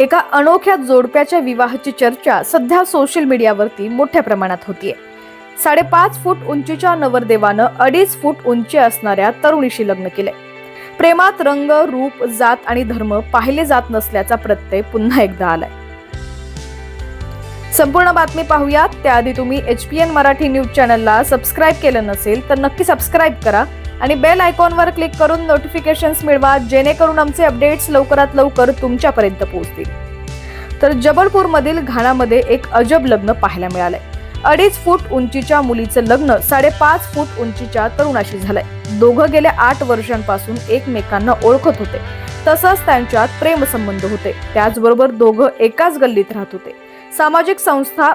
एका अनोख्या जोडप्याच्या विवाहाची चर्चा सध्या सोशल मीडियावरती मोठ्या प्रमाणात होतीये. साडेपाच फूट उंचीच्या नवरदेवानं अडीच फूट उंची असणाऱ्या तरुणीशी लग्न केले प्रेमात रंग रूप जात आणि धर्म पाहिले जात नसल्याचा प्रत्यय पुन्हा एकदा आलाय. संपूर्ण बातमी पाहूयात. त्याआधी तुम्ही H P N Marathi news चॅनलला सबस्क्राईब केलं नसेल तर नक्की सबस्क्राईब करा. आणि बेल आयकॉनवर क्लिक करून नोटिफिकेशन्स मिळवा जेणेकरून आमचे अपडेट्स लवकरात लवकर तुमच्यापर्यंत पोहोचतील. तर जबलपूरमधील घाणामध्ये एक अजब लग्न पाहायला मिळालंय. अडीच फूट उंचीच्या मुलीचं लग्न साडेपाच फूट उंचीच्या तरुणाशी झालंय. दोघं गेल्या आठ वर्षांपासून एकमेकांना ओळखत होते. तसंच त्यांच्यात प्रेमसंबंध होते. त्याचबरोबर दोघं एकाच गल्लीत राहत होते. सामाजिक संस्था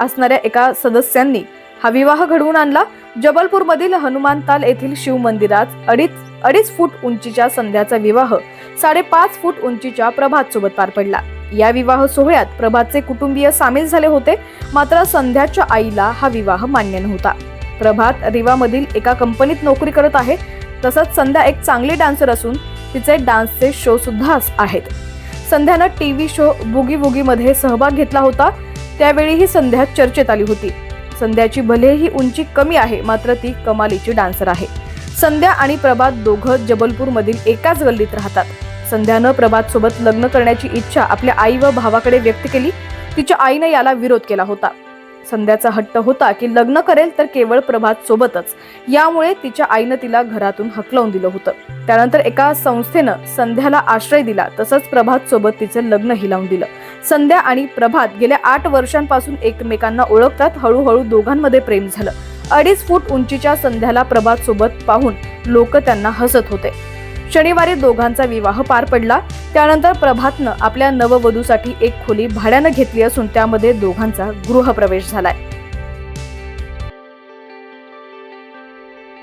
असणाऱ्या एका सदस्यांनी हा विवाह घडवून आणला. जबलपूरमधील हनुमानताल येथील शिव मंदिरात अडीच अडीच फूट उंचीच्या संध्याचा विवाह साडेपाच फूट उंचीच्या प्रभात सोबत पार पडला. या विवाह सोहळ्यात प्रभातचे कुटुंबीय सामील झाले होते मात्र संध्याच्या आईला हा विवाह मान्य नव्हता. प्रभात रिवामधील एका कंपनीत नोकरी करत आहे तसंच संध्या एक चांगली डान्सर असून तिचे डान्सचे शो सुद्धा आहेत. संध्यानं टी व्ही शो बुगी बुगीमध्ये सहभाग घेतला होता त्यावेळीही संध्या चर्चेत आली होती. संध्याची भलेही उंची कमी आहे मात्र ती कमालीची डान्सर आहे. संध्या आणि प्रभात दोघं जबलपूरमधील एकाच गल्लीत राहतात. संध्यानं प्रभात सोबत लग्न करण्याची इच्छा आपल्या आई व भावाकडे व्यक्त केली. तिच्या आईनं याला विरोध केला होता. संध्याचा हट्ट होता की लग्न करेल तर केवळ प्रभात सोबतच यामुळे तिच्या आईनं तिला घरातून हकलवून दिलं होतं. त्यानंतर एका संस्थेनं संध्याला आश्रय दिला तसंच प्रभात सोबत तिचं लग्नही लावून दिलं. संध्या आणि प्रभात गेल्या आठ वर्षांपासून एकमेकांना ओळखतात. हळूहळू दोघांमध्ये प्रेम झालं. अडीच फूट उंचीच्या संध्याला प्रभात सोबत पाहून लोक त्यांना हसत होते. शनिवारी दोघांचा विवाह पार पडला. त्यानंतर प्रभातनं आपल्या नववधूसाठी एक खोली भाड्यानं घेतली असून त्यामध्ये दोघांचा गृहप्रवेश झालाय.